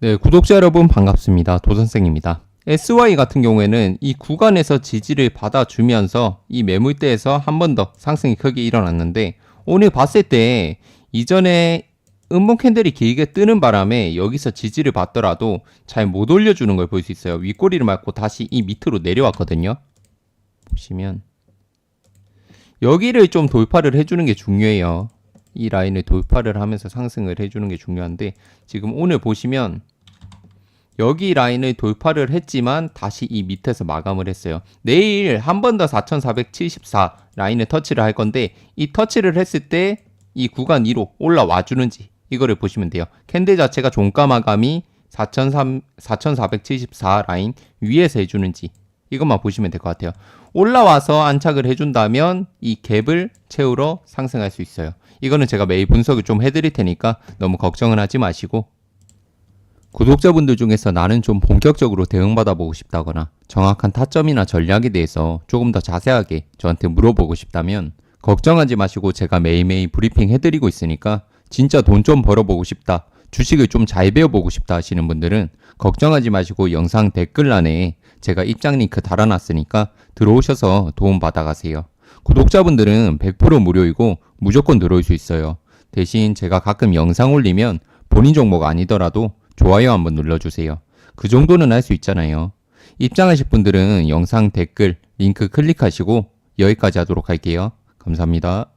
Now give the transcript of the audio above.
네, 구독자 여러분 반갑습니다. 도선생입니다. SY 같은 경우에는 이 구간에서 지지를 받아주면서 이 매물대에서 한 번 더 상승이 크게 일어났는데 오늘 봤을 때 이전에 음봉 캔들이 길게 뜨는 바람에 여기서 지지를 받더라도 잘 못 올려주는 걸 볼 수 있어요. 윗꼬리를 맞고 다시 이 밑으로 내려왔거든요. 보시면 여기를 좀 돌파를 해주는 게 중요해요. 이 라인을 돌파를 하면서 상승을 해주는 게 중요한데 지금 오늘 보시면 여기 라인을 돌파를 했지만 다시 이 밑에서 마감을 했어요. 내일 한 번 더 4474 라인을 터치를 할 건데 이 터치를 했을 때 이 구간 위로 올라와 주는지 이거를 보시면 돼요. 캔들 자체가 종가 마감이 43, 4474 라인 위에서 해주는지 이것만 보시면 될 것 같아요. 올라와서 안착을 해준다면 이 갭을 채우러 상승할 수 있어요. 이거는 제가 매일 분석을 좀 해드릴 테니까 너무 걱정은 하지 마시고 구독자분들 중에서 나는 좀 본격적으로 대응받아 보고 싶다거나 정확한 타점이나 전략에 대해서 조금 더 자세하게 저한테 물어보고 싶다면 걱정하지 마시고 제가 매일매일 브리핑 해드리고 있으니까 진짜 돈 좀 벌어보고 싶다. 주식을 좀 잘 배워보고 싶다 하시는 분들은 걱정하지 마시고 영상 댓글란에 제가 입장 링크 달아놨으니까 들어오셔서 도움 받아가세요. 구독자분들은 100% 무료이고 무조건 들어올 수 있어요. 대신 제가 가끔 영상 올리면 본인 종목 아니더라도 좋아요 한번 눌러주세요. 그 정도는 할 수 있잖아요. 입장하실 분들은 영상 댓글 링크 클릭하시고 여기까지 하도록 할게요. 감사합니다.